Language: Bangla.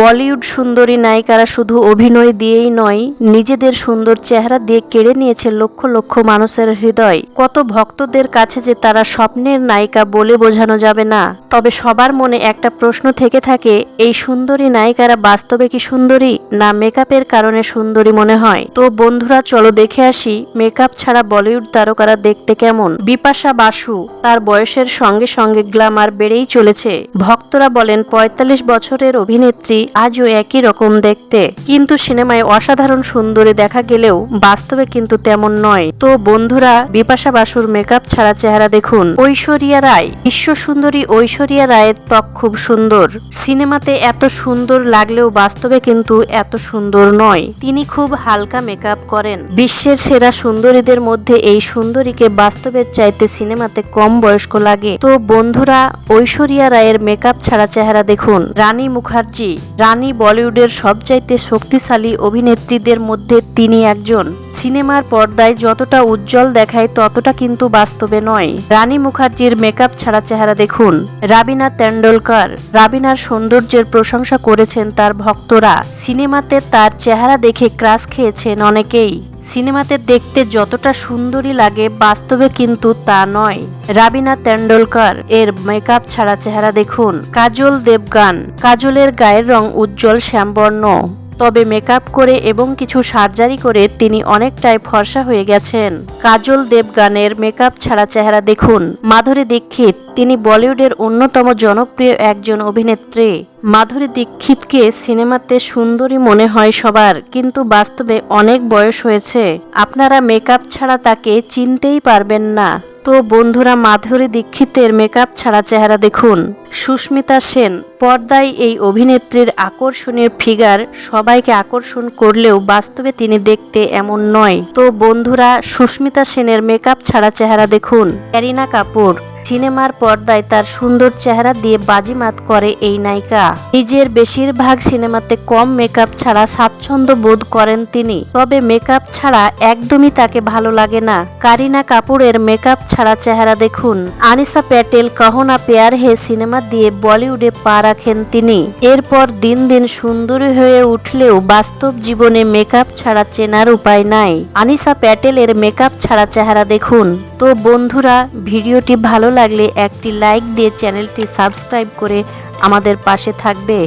বলিউড সুন্দরী নায়িকারা শুধু অভিনয় দিয়েই নয়, নিজেদের সুন্দর চেহারা দিয়ে কেড়ে নিয়েছে লক্ষ লক্ষ মানুষের হৃদয়। কত ভক্তদের কাছে যে তারা স্বপ্নের নায়িকা বলে বোঝানো যাবে না। তবে সবার মনে একটা প্রশ্ন থেকে থাকে, এই সুন্দরী নায়িকারা বাস্তবে কি সুন্দরী না মেকআপের কারণে সুন্দরী মনে হয়? তো বন্ধুরা, চলো দেখে আসি মেকআপ ছাড়া বলিউড তারকারা দেখতে কেমন? বিপাশা বাসু, তার বয়সের সঙ্গে সঙ্গে গ্ল্যামার বেড়েই চলেছে। ভক্তরা বলেন, পঁয়তাল্লিশ বছরের অভিনেত্রী আজও একই রকম দেখতে। কিন্তু সিনেমায় অসাধারণ সুন্দরী দেখা গেলেও বাস্তবে কিন্তু তেমন নয়। তো বন্ধুরা, বিপাশা বাসুর মেকআপ ছাড়া চেহারা দেখুন। ঐশ্বরিয়া রায়, বিশ্ব সুন্দরী ঐশ্বরিয়া রায়ের ত্বক খুব সুন্দর। সিনেমাতে এত সুন্দর লাগলেও বাস্তবে কিন্তু এত সুন্দর নয়। তিনি খুব হালকা মেকআপ করেন। বিশ্বের সেরা সুন্দরীদের মধ্যে এই সুন্দরীকে বাস্তবের চাইতে সিনেমাতে কম বয়স্ক লাগে। তো বন্ধুরা, ঐশ্বরিয়া রায়ের মেকআপ ছাড়া চেহারা দেখুন। রানী মুখার্জি রানী বলিউডের সবচাইতে শক্তিশালী অভিনেত্রীদের মধ্যে তিনি একজন। সিনেমার পর্দায় যতটা উজ্জ্বল দেখায় ততটা কিন্তু বাস্তবে নয়। রানী মুখার্জির মেকআপ ছাড়া চেহারা দেখুন। রাবিনা তেন্ডুলকার, রাবিনার সৌন্দর্যের প্রশংসা করেছেন তার ভক্তরা। সিনেমাতে তার চেহারা দেখে ক্রাশ খেয়েছেন অনেকেই। সিনেমাতে দেখতে যতটা সুন্দরী লাগে বাস্তবে কিন্তু তা নয়। রাবিনা তেন্ডুলকর এর মেকআপ ছাড়া চেহারা দেখুন। কাজল দেবগান, কাজলের গায়ের রং উজ্জ্বল শ্যামবর্ণ। তবে মেকআপ করে এবং কিছু সার্জারি করে তিনি অনেকটাই ফর্সা হয়ে গেছেন। কাজল দেবগানের মেকআপ ছাড়া চেহারা দেখুন। মাধুরী দীক্ষিত তিনি বলিউডের অন্যতম জনপ্রিয় একজন অভিনেত্রী। মাধুরী দীক্ষিতকে সিনেমাতে সুন্দরী মনে হয় সবার, কিন্তু বাস্তবে অনেক বয়স হয়েছে। আপনারা মেকআপ ছাড়া তাকে চিনতেই পারবেন না। তো বন্ধুরা, মাধুরী দীক্ষিতের মেকআপ ছাড়া চেহারা দেখুন। সুস্মিতা সেন, পর্দায় এই অভিনেত্রীর আকর্ষণীয় ফিগার সবাইকে আকর্ষণ করলেও বাস্তবে তিনি দেখতে এমন নয়। তো বন্ধুরা, সুস্মিতা সেনের মেকআপ ছাড়া চেহারা দেখুন। ক্যারিনা কাপুর। সিনেমার পর্দায় তার সুন্দর চেহারা দিয়ে বাজিমাত করে এই নায়িকা। নিজের বেশিরভাগ সিনেমাতে কম মেকআপ ছাড়া স্বাচ্ছন্দ্য বোধ করেন তিনি। তবে মেকআপ ছাড়া একদমই তাকে ভালো লাগে না। কারিনা কাপুরের মেকআপ ছাড়া চেহারা দেখুন। আনিসা প্যাটেল, কহনা পেয়ার হে সিনেমা দিয়ে বলিউডে পা রাখেন তিনি। এরপর দিন দিন সুন্দরী হয়ে উঠলেও বাস্তব জীবনে মেকআপ ছাড়া চেনার উপায় নাই। আনিসা প্যাটেলের মেকআপ ছাড়া চেহারা দেখুন। তো বন্ধুরা, ভিডিওটি ভালো লাগলে একটি লাইক দিয়ে চ্যানেলটি সাবস্ক্রাইব করে আমাদের পাশে থাকবে।